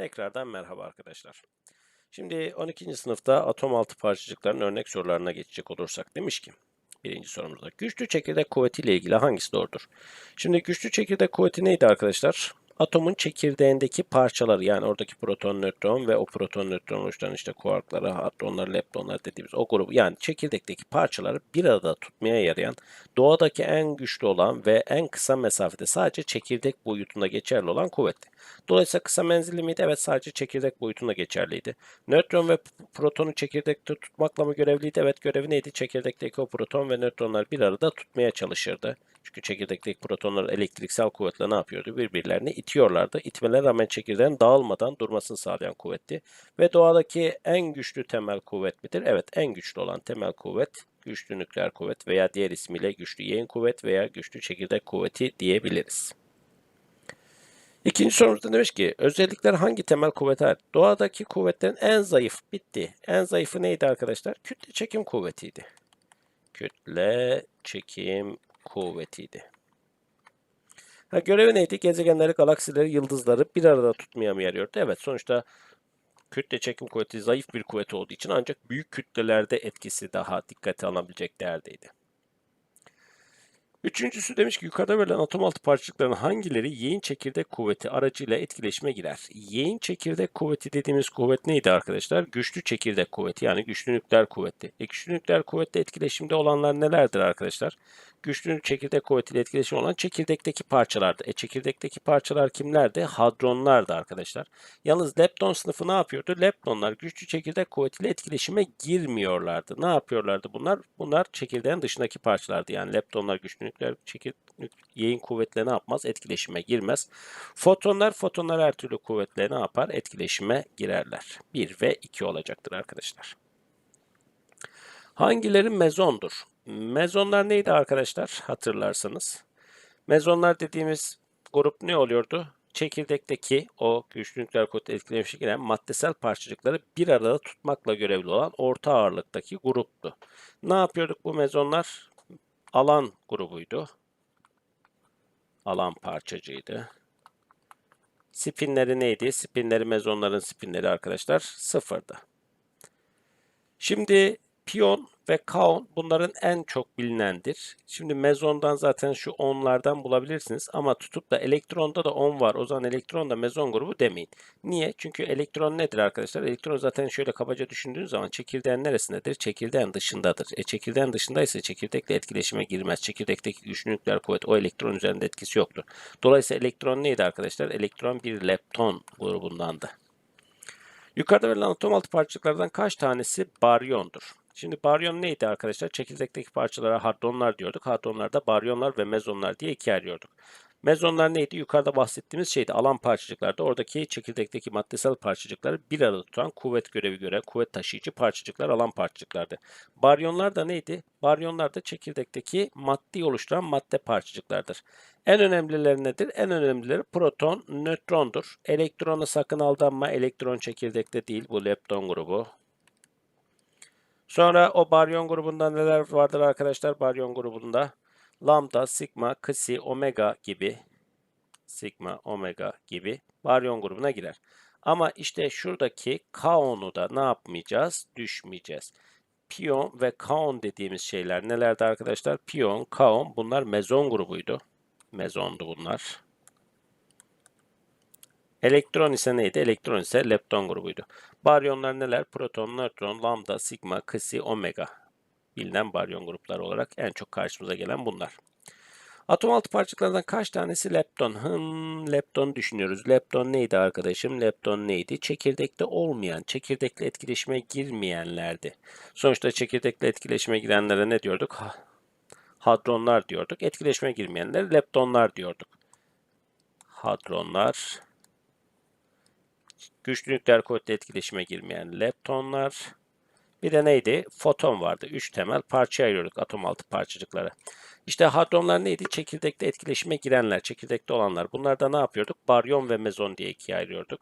Tekrardan merhaba arkadaşlar. Şimdi 12. sınıfta atom altı parçacıkların örnek sorularına geçecek olursak demiş ki birinci sorumuzda güçlü çekirdek kuvveti ile ilgili hangisi doğrudur? Şimdi güçlü çekirdek kuvveti neydi arkadaşlar? Atomun çekirdeğindeki parçaları yani oradaki proton, nötron ve o proton, nötron oluşturan işte kuarkları, hadronlar, leptonlar dediğimiz o grubu yani çekirdekteki parçaları bir arada tutmaya yarayan doğadaki en güçlü olan ve en kısa mesafede sadece çekirdek boyutunda geçerli olan kuvvetti. Dolayısıyla kısa menzilli miydi? Evet sadece çekirdek boyutunda geçerliydi. Nötron ve protonu çekirdekte tutmakla mı görevliydi? Evet görevi neydi? Çekirdekteki o proton ve nötronlar bir arada tutmaya çalışırdı. Çünkü çekirdekteki protonlar elektriksel kuvvetle ne yapıyordu? Birbirlerini itiyorlardı. İtmelerine rağmen çekirdeğin dağılmadan durmasını sağlayan kuvvetti. Ve doğadaki en güçlü temel kuvvet midir? Evet en güçlü olan temel kuvvet güçlü nükleer kuvvet veya diğer ismiyle güçlü yayın kuvvet veya güçlü çekirdek kuvveti diyebiliriz. İkinci sorumuzda demiş ki özellikler hangi temel kuvvete ait? Doğadaki kuvvetlerin en zayıf bitti. En zayıfı neydi arkadaşlar? Kütle çekim kuvvetiydi. Kütle çekim kuvvetiydi. Ha, görevi neydi? Gezegenleri, galaksileri, yıldızları bir arada tutmaya mı yarıyordu? Evet sonuçta kütle çekim kuvveti zayıf bir kuvvet olduğu için ancak büyük kütlelerde etkisi daha dikkate alınabilecek değerdeydi. Üçüncüsü demiş ki yukarıda verilen atom altı parçacıkların hangileri yayın çekirdek kuvveti aracıyla etkileşime girer? Yayın çekirdek kuvveti dediğimiz kuvvet neydi arkadaşlar? Güçlü çekirdek kuvveti yani güçlü nükleer kuvveti. E, güçlü nükleer kuvvetle etkileşimde olanlar nelerdir arkadaşlar? Güçlü çekirdek kuvvetiyle etkileşim olan çekirdekteki parçalardı. E çekirdekteki parçalar kimlerdi? Hadronlardı arkadaşlar. Yalnız lepton sınıfı ne yapıyordu? Leptonlar güçlü çekirdek kuvvetiyle etkileşime girmiyorlardı. Ne yapıyorlardı bunlar? Bunlar çekirdeğin dışındaki parçalardı. Yani leptonlar güçlü nükleer çekir, yayın kuvvetle ne yapmaz? Etkileşime girmez. Fotonlar, fotonlar her türlü kuvvetle ne yapar? Etkileşime girerler. 1 ve 2 olacaktır arkadaşlar. Hangileri mezondur? Mezonlar neydi arkadaşlar? Hatırlarsanız. Mezonlar dediğimiz grup ne oluyordu? Çekirdekteki o güçlü nükleer kuvvet etkilemişe giren maddesel parçacıkları bir arada tutmakla görevli olan orta ağırlıktaki gruptu. Ne yapıyorduk bu mezonlar? Alan grubuydu. Alan parçacığıydı. Spinleri neydi? Spinleri mezonların spinleri arkadaşlar sıfırdı. Şimdi piyon ve kaon bunların en çok bilinendir. Şimdi mezondan zaten şu onlardan bulabilirsiniz ama tutup da elektronda da 10 var. O zaman elektron da mezon grubu demeyin. Niye? Çünkü elektron nedir arkadaşlar? Elektron zaten şöyle kabaca düşündüğünüz zaman çekirdeğin neresindedir? Çekirdeğin dışındadır. E çekirdeğin dışındaysa çekirdekle etkileşime girmez. Çekirdekteki güçlü nükleer kuvvet o elektron üzerinde etkisi yoktur. Dolayısıyla elektron neydi arkadaşlar? Elektron bir lepton grubundandı. Yukarıda verilen atom altı parçacıklardan kaç tanesi baryondur? Şimdi baryon neydi arkadaşlar? Çekirdekteki parçalara hadronlar diyorduk. Hadronlarda baryonlar ve mezonlar diye ikiye ayırıyorduk. Mezonlar neydi? Yukarıda bahsettiğimiz şeydi. Alan parçacıklarda oradaki çekirdekteki maddesel parçacıkları bir arada tutan kuvvet görevi göre kuvvet taşıyıcı parçacıklar alan parçacıklardı. Baryonlar da neydi? Baryonlar da çekirdekteki maddi oluşturan madde parçacıklardır. En önemlileri nedir? En önemlileri proton, nötrondur. Elektrona sakın aldanma. Elektron çekirdekte değil. Bu lepton grubu. Sonra o baryon grubunda neler vardır arkadaşlar? Baryon grubunda lambda, sigma, kisi, omega gibi sigma, omega gibi baryon grubuna girer. Ama işte şuradaki kaonu da ne yapmayacağız? Düşmeyeceğiz. Piyon ve kaon dediğimiz şeyler nelerdi arkadaşlar? Piyon, kaon bunlar mezon grubuydu. Mezondu bunlar. Elektron ise neydi? Elektron ise lepton grubuydu. Baryonlar neler? Proton, nötron, lambda, sigma, kisi, omega. Bilinen baryon grupları olarak en çok karşımıza gelen bunlar. Atom altı parçacıklardan kaç tanesi lepton? Hım, lepton düşünüyoruz. Lepton neydi arkadaşım? Lepton neydi? Çekirdekte olmayan, çekirdekle etkileşime girmeyenlerdi. Sonuçta çekirdekle etkileşime girenlere ne diyorduk? Hadronlar diyorduk. Etkileşime girmeyenler leptonlar diyorduk. Hadronlar, güçlü nükleer kuvvetle etkileşime girmeyen leptonlar. Bir de neydi? Foton vardı. Üç temel parça ayırıyorduk atom altı parçacıklara. İşte hadronlar neydi? Çekirdekte etkileşime girenler, çekirdekte olanlar. Bunlarda ne yapıyorduk? Baryon ve mezon diye ikiye ayırıyorduk.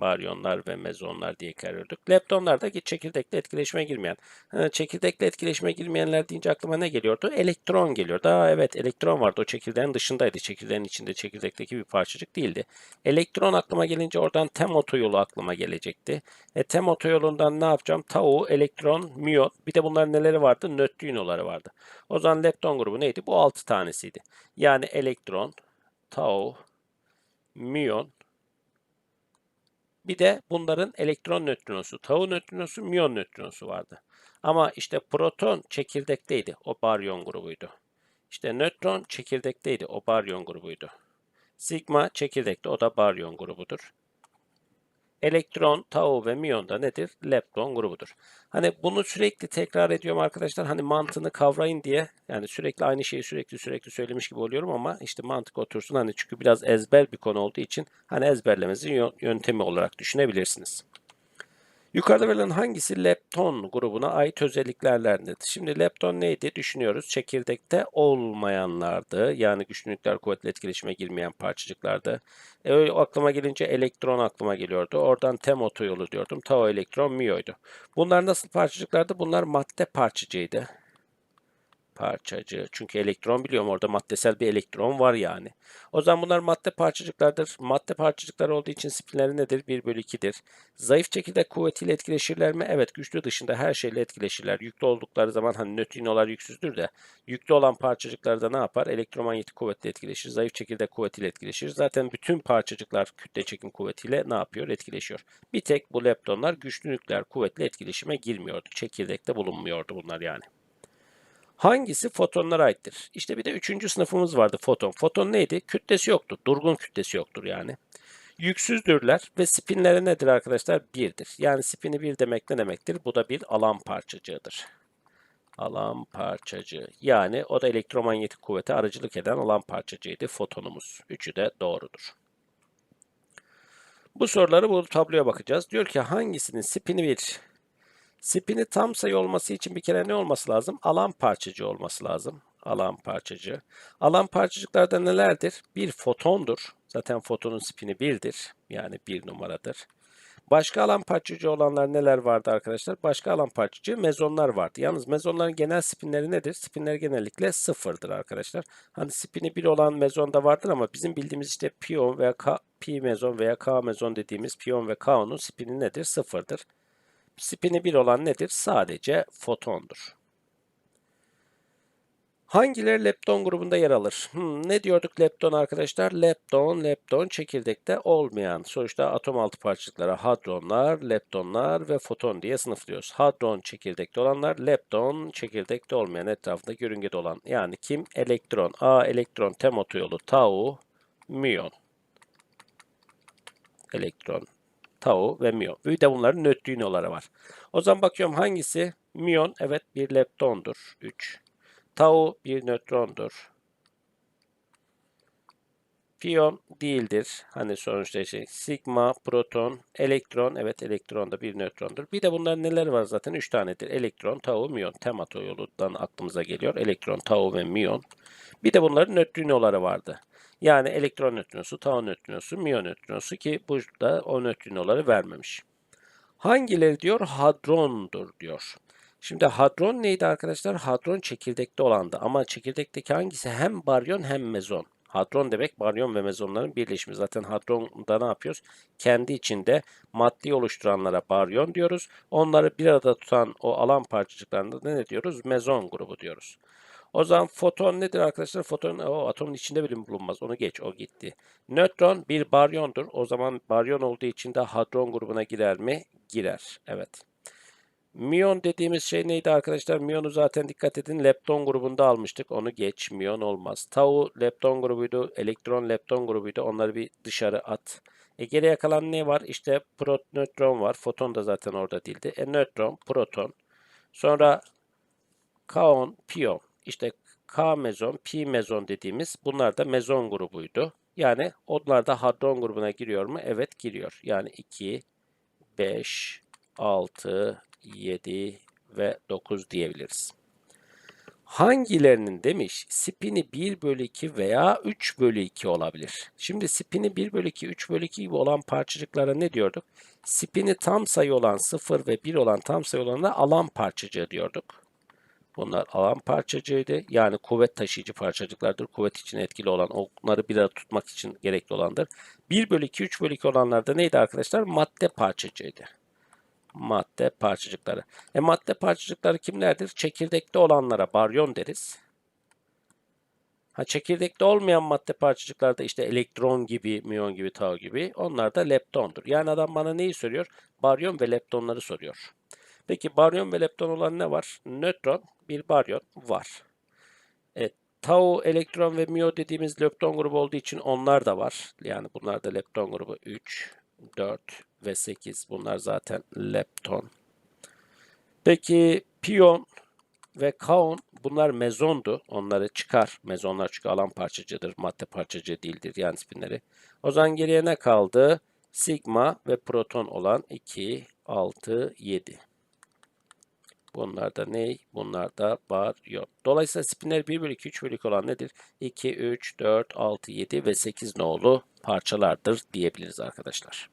Baryonlar ve mezonlar diye karıyorduk. Leptonlar da çekirdekle etkileşime girmeyen. Ha, çekirdekle etkileşime girmeyenler deyince aklıma ne geliyordu? Elektron geliyordu. Aa, evet elektron vardı. O çekirdeğin dışındaydı. Çekirdeğin içinde çekirdekteki bir parçacık değildi. Elektron aklıma gelince oradan tem otoyolu aklıma gelecekti. E, tem otoyolundan ne yapacağım? Tau, elektron, müyon. Bir de bunların neleri vardı? Nötrinoları vardı. O zaman lepton grubu neydi? Bu 6 tanesiydi. Yani elektron, tau, müyon, bir de bunların elektron nötrinosu, tau nötrinosu, müyon nötrinosu vardı. Ama işte proton çekirdekteydi. O baryon grubuydu. İşte nötron çekirdekteydi. O baryon grubuydu. Sigma çekirdekte. O da baryon grubudur. Elektron, tau ve müyon da nedir? Lepton grubudur. Hani bunu sürekli tekrar ediyorum arkadaşlar. Hani mantığını kavrayın diye. Yani sürekli aynı şeyi sürekli sürekli söylemiş gibi oluyorum ama işte mantık otursun. Hani çünkü biraz ezber bir konu olduğu için hani ezberlemesi yöntemi olarak düşünebilirsiniz. Yukarıda verilen hangisi lepton grubuna ait özelliklerlerdir? Şimdi lepton neydi? Düşünüyoruz. Çekirdekte olmayanlardı. Yani güçlü nükleer kuvvetle etkileşime girmeyen parçacıklardı. E, öyle aklıma gelince elektron aklıma geliyordu. Oradan tem otoyolu diyordum. Tau elektron miyoydu. Bunlar nasıl parçacıklardı? Bunlar madde parçacığıydı parçacığı. Çünkü elektron biliyorum orada maddesel bir elektron var yani. O zaman bunlar madde parçacıklardır. Madde parçacıklar olduğu için spinleri nedir? 1 bölü 2'dir. Zayıf çekirdek kuvvetiyle etkileşirler mi? Evet güçlü dışında her şeyle etkileşirler. Yüklü oldukları zaman hani nötrinolar yüksüzdür de yüklü olan parçacıklar da ne yapar? Elektromanyetik kuvvetle etkileşir. Zayıf çekirdek kuvvetiyle etkileşir. Zaten bütün parçacıklar kütle çekim kuvvetiyle ne yapıyor? Etkileşiyor. Bir tek bu leptonlar güçlü nükleer kuvvetle etkileşime girmiyordu. Çekirdekte bulunmuyordu bunlar yani. Hangisi fotonlara aittir? İşte bir de üçüncü sınıfımız vardı foton. Foton neydi? Kütlesi yoktur. Durgun kütlesi yoktur yani. Yüksüzdürler ve spinleri nedir arkadaşlar? Birdir. Yani spini bir demek ne demektir? Bu da bir alan parçacığıdır. Alan parçacığı. Yani o da elektromanyetik kuvvete aracılık eden alan parçacığıydı fotonumuz. Üçü de doğrudur. Bu soruları bu tabloya bakacağız. Diyor ki hangisinin spini bir Spini tam sayı olması için bir kere ne olması lazım? Alan parçacığı olması lazım. Alan parçacığı. Alan parçacıklarda nelerdir? Bir fotondur. Zaten fotonun spini 1'dir. Yani bir numaradır. Başka alan parçacığı olanlar neler vardı arkadaşlar? Başka alan parçacığı mezonlar vardı. Yalnız mezonların genel spinleri nedir? Spinler genellikle sıfırdır arkadaşlar. Hani spini 1 olan mezon da vardır ama bizim bildiğimiz işte piyon veya K, pi mezon veya K mezon dediğimiz piyon ve kaonun spini nedir? Sıfırdır. Spini 1 olan nedir? Sadece fotondur. Hangileri lepton grubunda yer alır? Hmm, ne diyorduk lepton arkadaşlar? Lepton, lepton çekirdekte olmayan. Sonuçta atom altı parçacıklara hadronlar, leptonlar ve foton diye sınıflıyoruz. Hadron çekirdekte olanlar, lepton çekirdekte olmayan etrafında yörüngede olan. Yani kim? Elektron. A elektron tem otoyolu tau, müyon. Elektron, tau ve miyon. Bir de bunların nötrinoları var. O zaman bakıyorum hangisi? Miyon evet bir leptondur. 3. Tau bir nötrondur. Piyon değildir. Hani sonuçta şey sigma, proton, elektron. Evet elektron da bir nötrondur. Bir de bunların neler var zaten? 3 tanedir. Elektron, tau, miyon. Temato yolundan aklımıza geliyor. Elektron, tau ve miyon. Bir de bunların nötrinoları vardı. Yani elektron nötrinosu, tau nötrinosu, miyon nötrinosu ki burada o nötrinoları vermemiş. Hangileri diyor? Hadrondur diyor. Şimdi hadron neydi arkadaşlar? Hadron çekirdekte olandı ama çekirdekteki hangisi hem baryon hem mezon. Hadron demek baryon ve mezonların birleşimi. Zaten hadronda ne yapıyoruz? Kendi içinde maddi oluşturanlara baryon diyoruz. Onları bir arada tutan o alan parçacıklarında ne diyoruz? Mezon grubu diyoruz. O zaman foton nedir arkadaşlar? Foton o atomun içinde bile bulunmaz. Onu geç. O gitti. Nötron bir baryondur. O zaman baryon olduğu için de hadron grubuna girer mi? Girer. Evet. Miyon dediğimiz şey neydi arkadaşlar? Miyonu zaten dikkat edin lepton grubunda almıştık. Onu geç. Miyon olmaz. Tau lepton grubuydu. Elektron lepton grubuydu. Onları bir dışarı at. E geriye kalan ne var? İşte prot nötron var. Foton da zaten orada değildi. E nötron, proton. Sonra kaon, piyon. İşte K mezon, pi mezon dediğimiz bunlar da mezon grubuydu. Yani onlar da hadron grubuna giriyor mu? Evet giriyor. Yani 2, 5, 6, 7 ve 9 diyebiliriz. Hangilerinin demiş spini 1 bölü 2 veya 3 bölü 2 olabilir. Şimdi spini 1 bölü 2, 3 bölü 2 gibi olan parçacıklara ne diyorduk? Spini tam sayı olan 0 ve 1 olan tam sayı olanlara alan parçacığı diyorduk. Bunlar alan parçacığıydı. Yani kuvvet taşıyıcı parçacıklardır. Kuvvet için etkili olan, onları bir arada tutmak için gerekli olandır. 1 bölü 2, 3 bölü 2 olanlar da neydi arkadaşlar? Madde parçacığıydı. Madde parçacıkları. E madde parçacıkları kimlerdir? Çekirdekte olanlara baryon deriz. Ha, çekirdekte olmayan madde parçacıklarda işte elektron gibi, müyon gibi, tau gibi onlar da leptondur. Yani adam bana neyi soruyor? Baryon ve leptonları soruyor. Peki baryon ve lepton olan ne var? Nötron, bir baryon var. E, tau, elektron ve miyo dediğimiz lepton grubu olduğu için onlar da var. Yani bunlar da lepton grubu 3, 4 ve 8. Bunlar zaten lepton. Peki piyon ve kaon bunlar mezondu. Onları çıkar. Mezonlar çünkü alan parçacıdır. Madde parçacığı değildir yani spinleri. O zaman geriye ne kaldı? Sigma ve proton olan 2, 6, 7. Bunlar da ne? Bunlar da baryon. Dolayısıyla spinler 1 bölü 2, 3 bölü 2 olan nedir? 2, 3, 4, 6, 7 ve 8 nolu parçalardır diyebiliriz arkadaşlar.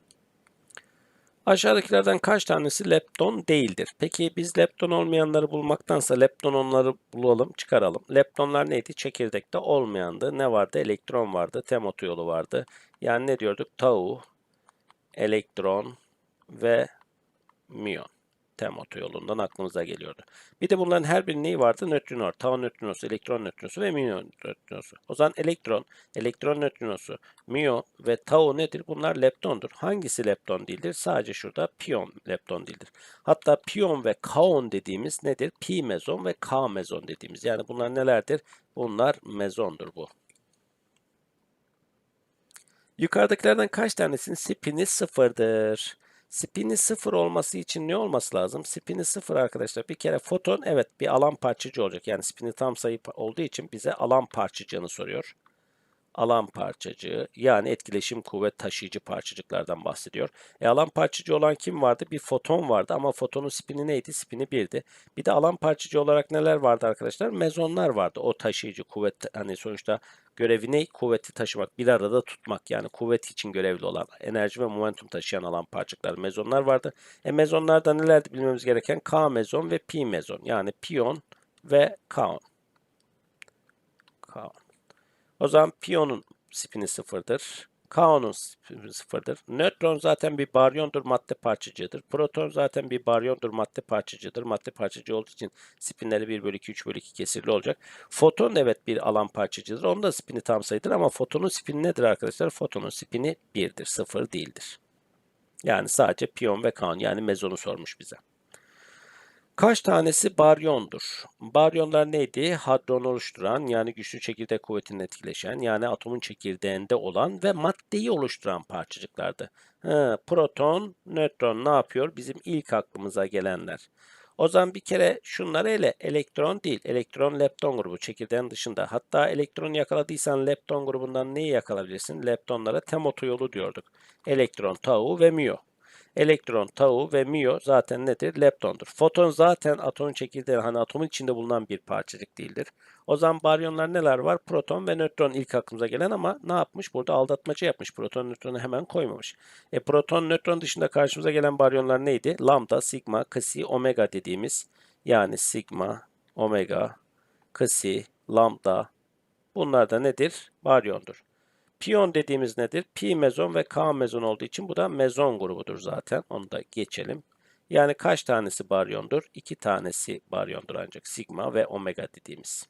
Aşağıdakilerden kaç tanesi lepton değildir? Peki biz lepton olmayanları bulmaktansa lepton onları bulalım, çıkaralım. Leptonlar neydi? Çekirdekte olmayandı. Ne vardı? Elektron vardı, tem otoyolu vardı. Yani ne diyorduk? Tau, elektron ve müyon. Tem otoyolundan aklımıza geliyordu. Bir de bunların her birinin neyi vardı? Nötrino var. Tau nötrinosu, elektron nötrinosu ve müyon nötrinosu. O zaman elektron, elektron nötrinosu, müyon ve tau nedir? Bunlar leptondur. Hangisi lepton değildir? Sadece şurada piyon lepton değildir. Hatta piyon ve kaon dediğimiz nedir? Pi mezon ve k mezon dediğimiz. Yani bunlar nelerdir? Bunlar mezondur bu. Yukarıdakilerden kaç tanesinin spini sıfırdır? Spini sıfır olması için ne olması lazım? Spini sıfır arkadaşlar. Bir kere foton evet bir alan parçacığı olacak. Yani spini tam sayı olduğu için bize alan parçacığını soruyor. Alan parçacığı yani etkileşim kuvvet taşıyıcı parçacıklardan bahsediyor. E alan parçacığı olan kim vardı? Bir foton vardı ama fotonun spini neydi? Spini 1'di. Bir de alan parçacığı olarak neler vardı arkadaşlar? Mezonlar vardı. O taşıyıcı kuvvet hani sonuçta görevi ne? Kuvveti taşımak, bir arada tutmak yani kuvvet için görevli olan enerji ve momentum taşıyan alan parçacıklar, mezonlar vardı. E mezonlarda nelerdi bilmemiz gereken? K mezon ve pi mezon yani piyon ve kaon. Kaon. O zaman piyonun spini sıfırdır. Kaonun spini sıfırdır. Nötron zaten bir baryondur, madde parçacığıdır. Proton zaten bir baryondur, madde parçacığıdır. Madde parçacığı olduğu için spinleri 1 bölü 2, 3 bölü 2 kesirli olacak. Foton evet bir alan parçacığıdır. Onun da spini tam sayıdır ama fotonun spini nedir arkadaşlar? Fotonun spini 1'dir, 0 değildir. Yani sadece piyon ve kaon yani mezonu sormuş bize. Kaç tanesi baryondur? Baryonlar neydi? Hadron oluşturan yani güçlü çekirdek kuvvetinin etkileşen yani atomun çekirdeğinde olan ve maddeyi oluşturan parçacıklardı. Ha, proton, nötron ne yapıyor? Bizim ilk aklımıza gelenler. O zaman bir kere şunları ele elektron değil. Elektron lepton grubu çekirdeğin dışında. Hatta elektron yakaladıysan lepton grubundan neyi yakalayabilirsin? Leptonlara tem otoyolu diyorduk. Elektron, tau ve miyo. Elektron, tau ve miyo zaten nedir? Leptondur. Foton zaten atomun çekirdeği, hani atomun içinde bulunan bir parçacık değildir. O zaman baryonlar neler var? Proton ve nötron ilk aklımıza gelen ama ne yapmış? Burada aldatmaca yapmış. Proton, nötronu hemen koymamış. E proton, nötron dışında karşımıza gelen baryonlar neydi? Lambda, sigma, kisi, omega dediğimiz yani sigma, omega, kisi, lambda bunlar da nedir? Baryondur. Piyon dediğimiz nedir? Pi mezon ve K mezon olduğu için bu da mezon grubudur zaten. Onu da geçelim. Yani kaç tanesi baryondur? İki tanesi baryondur ancak sigma ve omega dediğimiz.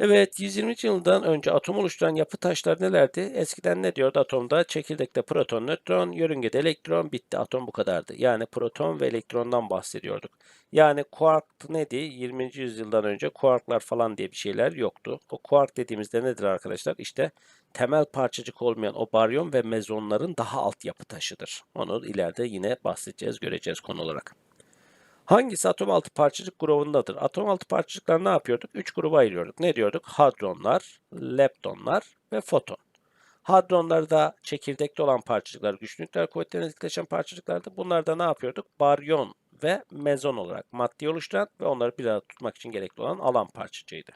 Evet, 120 yıldan önce atom oluşturan yapı taşları nelerdi? Eskiden ne diyordu atomda? Çekirdekte proton, nötron, yörüngede elektron, bitti. Atom bu kadardı. Yani proton ve elektrondan bahsediyorduk. Yani kuark neydi? 20. yüzyıldan önce kuarklar falan diye bir şeyler yoktu. O kuark dediğimizde nedir arkadaşlar? İşte temel parçacık olmayan o baryon ve mezonların daha alt yapı taşıdır. Onu ileride yine bahsedeceğiz, göreceğiz konu olarak. Hangisi atom altı parçacık grubundadır? Atom altı parçacıklar ne yapıyorduk? Üç gruba ayırıyorduk. Ne diyorduk? Hadronlar, leptonlar ve foton. Hadronlarda çekirdekte olan parçacıklar, güçlü nükleer kuvvetlerine etkileşen parçacıklardı. Bunlarda ne yapıyorduk? Baryon ve mezon olarak maddeyi oluşturan ve onları bir arada tutmak için gerekli olan alan parçacığıydı.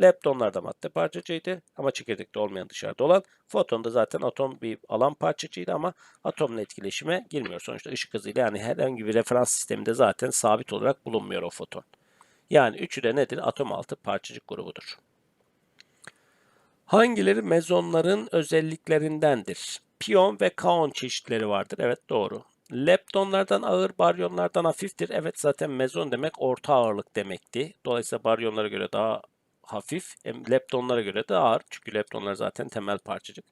Leptonlar da madde parçacığıydı ama çekirdekte olmayan dışarıda olan. Foton da zaten atom bir alan parçacığıydı ama atomla etkileşime girmiyor. Sonuçta ışık hızıyla yani herhangi bir referans sisteminde zaten sabit olarak bulunmuyor o foton. Yani üçü de nedir? Atom altı parçacık grubudur. Hangileri mezonların özelliklerindendir? Piyon ve kaon çeşitleri vardır. Evet doğru. Leptonlardan ağır, baryonlardan hafiftir. Evet zaten mezon demek orta ağırlık demekti. Dolayısıyla baryonlara göre daha hafif, hem leptonlara göre de ağır. Çünkü leptonlar zaten temel parçacık.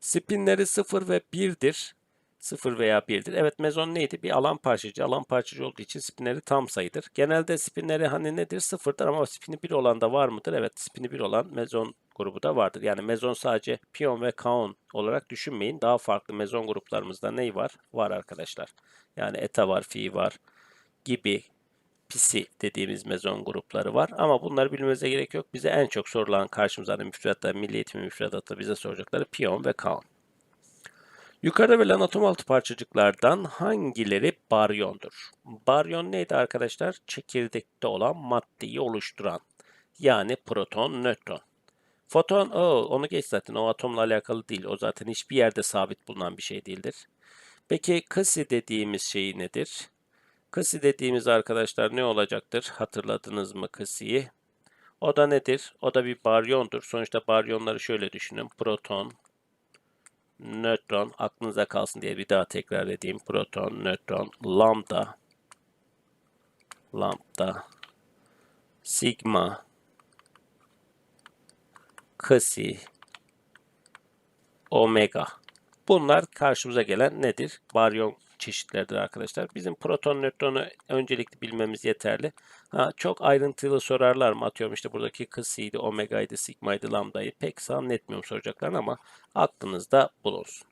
Spinleri 0 ve 1'dir. 0 veya 1'dir. Evet mezon neydi? Bir alan parçacığı. Alan parçacığı olduğu için spinleri tam sayıdır. Genelde spinleri hani nedir? Sıfırdır ama spini 1 olan da var mıdır? Evet spini 1 olan mezon grubu da vardır. Yani mezon sadece piyon ve kaon olarak düşünmeyin. Daha farklı mezon gruplarımızda ney var? Var arkadaşlar. Yani eta var, fi var gibi pisi dediğimiz mezon grupları var. Ama bunları bilmemize gerek yok. Bize en çok sorulan karşımıza hani müfredatta, milli eğitim müfredatta bize soracakları piyon ve kaon. Yukarıda verilen atom altı parçacıklardan hangileri baryondur? Baryon neydi arkadaşlar? Çekirdekte olan maddeyi oluşturan. Yani proton, nötron. Foton, o, onu geç zaten. O atomla alakalı değil. O zaten hiçbir yerde sabit bulunan bir şey değildir. Peki kısi dediğimiz şey nedir? Kısi dediğimiz arkadaşlar ne olacaktır? Hatırladınız mı kısiyi? O da nedir? O da bir baryondur. Sonuçta baryonları şöyle düşünün. Proton, nötron aklınıza kalsın diye bir daha tekrar edeyim. Proton, nötron, lambda, lambda, sigma, kasi, omega. Bunlar karşımıza gelen nedir? Baryon çeşitleridir arkadaşlar. Bizim proton nötronu öncelikli bilmemiz yeterli. Ha, çok ayrıntılı sorarlar mı? Atıyorum işte buradaki kısıydı, omegaydı, sigmaydı, lambdayı pek zannetmiyorum soracaklar ama aklınızda bulunsun.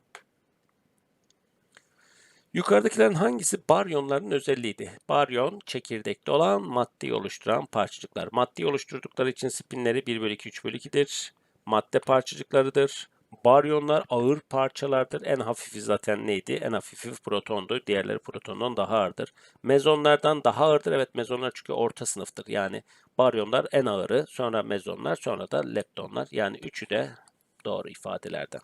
Yukarıdakilerin hangisi baryonların özelliğiydi? Baryon, çekirdekte olan maddeyi oluşturan parçacıklar. Maddeyi oluşturdukları için spinleri 1 bölü 2, 3 bölü 2'dir. Madde parçacıklarıdır. Baryonlar ağır parçalardır. En hafifi zaten neydi? En hafifi protondu. Diğerleri protondan daha ağırdır. Mezonlardan daha ağırdır. Evet mezonlar çünkü orta sınıftır. Yani baryonlar en ağırı. Sonra mezonlar sonra da leptonlar. Yani üçü de doğru ifadelerden.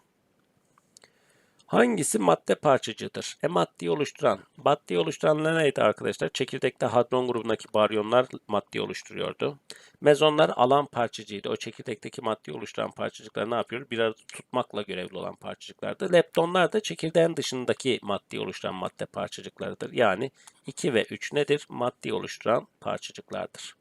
Hangisi madde parçacığıdır? E maddeyi oluşturan. Maddeyi oluşturanlar neydi arkadaşlar? Çekirdekte hadron grubundaki baryonlar maddeyi oluşturuyordu. Mezonlar alan parçacığıydı. O çekirdekteki maddeyi oluşturan parçacıklar ne yapıyor? Bir arada tutmakla görevli olan parçacıklardı. Leptonlar da çekirdeğin dışındaki maddeyi oluşturan madde parçacıklarıdır. Yani 2 ve 3 nedir? Maddeyi oluşturan parçacıklardır.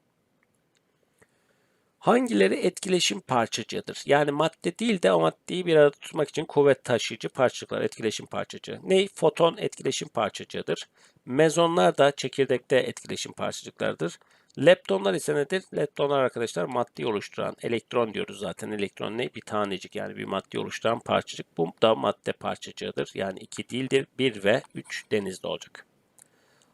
Hangileri etkileşim parçacığıdır? Yani madde değil de o maddeyi bir arada tutmak için kuvvet taşıyıcı parçacıklar etkileşim parçacığı. Ney? Foton etkileşim parçacığıdır. Mezonlar da çekirdekte etkileşim parçacıklardır. Leptonlar ise nedir? Leptonlar arkadaşlar maddeyi oluşturan elektron diyoruz zaten. Elektron ne? Bir tanecik yani bir madde oluşturan parçacık. Bu da madde parçacığıdır. Yani 2 değildir. 1 ve 3 denizde olacak.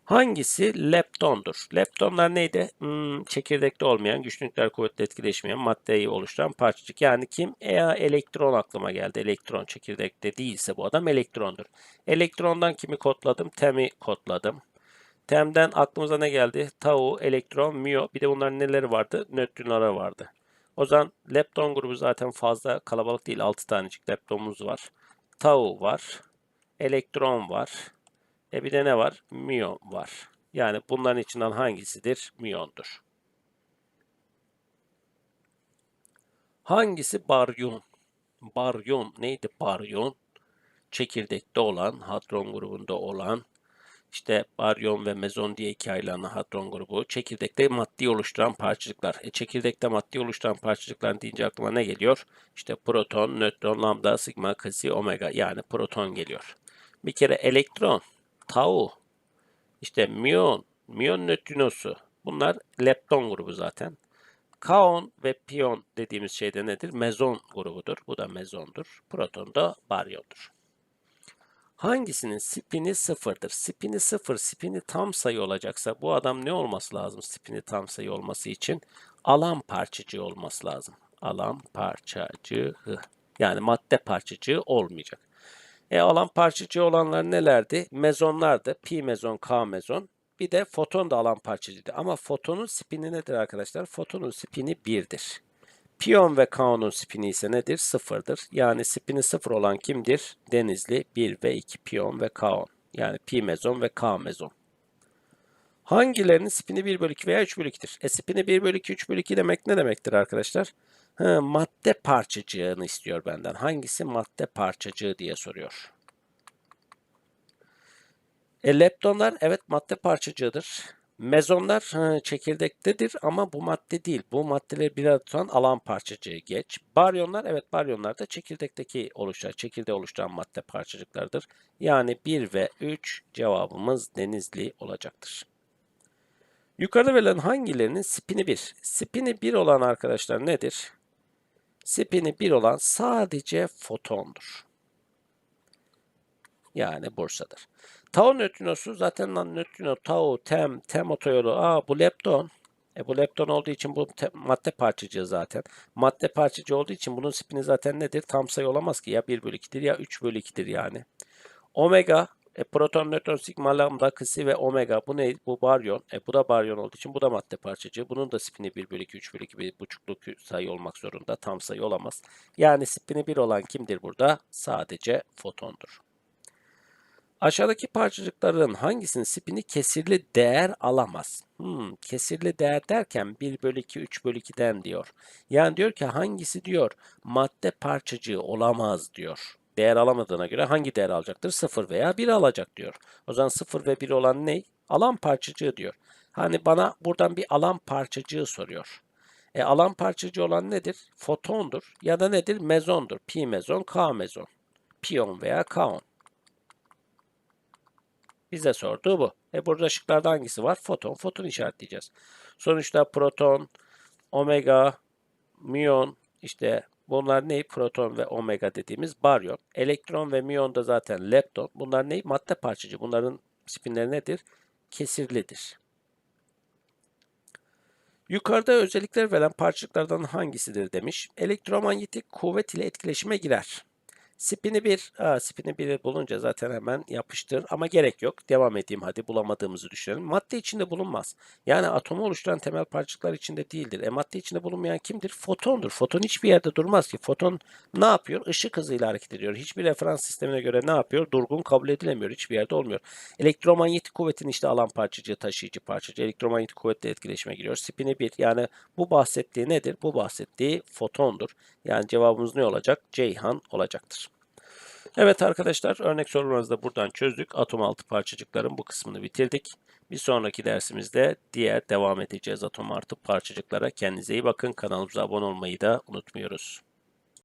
Hangisi leptondur? Leptonlar neydi? Hmm, çekirdekte olmayan, güçlü nükleer kuvvetle etkileşmeyen maddeyi oluşturan parçacık. Yani kim? Eğer elektron aklıma geldi. Elektron çekirdekte değilse bu adam elektrondur. Elektrondan kimi kodladım? Tem'i kodladım. Tem'den aklımıza ne geldi? Tau, elektron, miyo. Bir de bunların neleri vardı? Nötronlara vardı. O zaman lepton grubu zaten fazla kalabalık değil. 6 tanecik leptonumuz var. Tau var. Elektron var. E bir de ne var? Miyon var. Yani bunların içinden hangisidir? Miyondur. Hangisi baryon? Baryon neydi baryon? Çekirdekte olan, hadron grubunda olan, işte baryon ve mezon diye ikiye ayrılan hadron grubu. Çekirdekte maddi oluşturan parçacıklar. E, çekirdekte maddi oluşturan parçacıklar deyince aklıma ne geliyor? İşte proton, nötron, lambda, sigma, kasi, omega yani proton geliyor. Bir kere elektron tau, işte miyon, miyon nötrinosu bunlar lepton grubu zaten. Kaon ve piyon dediğimiz şey de nedir? Mezon grubudur. Bu da mezondur. Proton da baryondur. Hangisinin spini sıfırdır? Spini sıfır, spini tam sayı olacaksa bu adam ne olması lazım spini tam sayı olması için? Alan parçacığı olması lazım. Alan parçacığı. Yani madde parçacığı olmayacak. E alan parçacığı olanlar nelerdi? Mezonlardı. Pi mezon, K mezon. bir de foton da alan parçacıydı. Ama fotonun spini nedir arkadaşlar? Fotonun spini 1'dir. Piyon ve kaonun spini ise nedir? Sıfırdır. Yani spini sıfır olan kimdir? Denizli 1 ve 2 piyon ve kaon. Yani pi mezon ve k mezon. Hangilerinin spini 1 bölü 2 veya 3 bölü 2'dir? E spini 1 bölü 2, 3 bölü 2 demek ne demektir arkadaşlar? Ha, madde parçacığını istiyor benden. Hangisi madde parçacığı diye soruyor. E, leptonlar evet madde parçacığıdır. Mezonlar ha, çekirdektedir ama bu madde değil. Bu maddeleri bir arada tutan alan parçacığı geç. Baryonlar evet baryonlar da çekirdekteki oluşan, çekirdeği oluşturan madde parçacıklardır. Yani 1 ve 3 cevabımız denizli olacaktır. Yukarıda verilen hangilerinin spini 1? Spini 1 olan arkadaşlar nedir? Spini 1 olan sadece fotondur. Yani Bursa'dır. Tau nötrinosu zaten lan nötrino, tau, tem, tem otoyolu. Aa bu lepton. E bu lepton olduğu için bu madde parçacığı zaten. Madde parçacığı olduğu için bunun spini zaten nedir? Tam sayı olamaz ki. Ya 1 bölü 2'dir ya 3 bölü 2'dir yani. Omega, e, proton, nötron, sigma, lambda, kısi ve omega. Bu ne? Bu baryon. E, bu da baryon olduğu için bu da madde parçacığı. Bunun da spini 1 bölü 2, 3 bölü 2, bir buçukluk sayı olmak zorunda. Tam sayı olamaz. Yani spini 1 olan kimdir burada? Sadece fotondur. Aşağıdaki parçacıkların hangisinin spini kesirli değer alamaz? Hmm, kesirli değer derken 1 bölü 2, 3 bölü 2'den diyor. Yani diyor ki hangisi diyor madde parçacığı olamaz diyor. Değer alamadığına göre hangi değer alacaktır? 0 veya 1 alacak diyor. O zaman 0 ve 1 olan ne? Alan parçacığı diyor. Hani bana buradan bir alan parçacığı soruyor. E alan parçacığı olan nedir? Fotondur ya da nedir? Mezondur. Pi mezon, K mezon. Piyon veya kaon. Bize sorduğu bu. E burada şıklarda hangisi var? Foton. Foton işaretleyeceğiz. Sonuçta proton, omega, müyon işte bunlar ne? Proton ve omega dediğimiz baryon. Elektron ve müyon da zaten lepton. Bunlar ne? Madde parçacığı. Bunların spinleri nedir? Kesirlidir. Yukarıda özellikler veren parçacıklardan hangisidir demiş. Elektromanyetik kuvvet ile etkileşime girer. Spini 1, aa, spini 1'i bulunca zaten hemen yapıştır ama gerek yok. Devam edeyim hadi bulamadığımızı düşünelim. Madde içinde bulunmaz. Yani atomu oluşturan temel parçacıklar içinde değildir. E madde içinde bulunmayan kimdir? Fotondur. Foton hiçbir yerde durmaz ki. Foton ne yapıyor? Işık hızıyla hareket ediyor. Hiçbir referans sistemine göre ne yapıyor? Durgun kabul edilemiyor. Hiçbir yerde olmuyor. Elektromanyetik kuvvetin işte alan parçacığı, taşıyıcı parçacığı. Elektromanyetik kuvvetle etkileşime giriyor. Spini 1 yani bu bahsettiği nedir? Bu bahsettiği fotondur. Yani cevabımız ne olacak? Ceyhan olacaktır. Evet arkadaşlar örnek sorularımızı da buradan çözdük. Atom altı parçacıkların bu kısmını bitirdik. Bir sonraki dersimizde diğer devam edeceğiz atom artı parçacıklara. Kendinize iyi bakın. Kanalımıza abone olmayı da unutmuyoruz.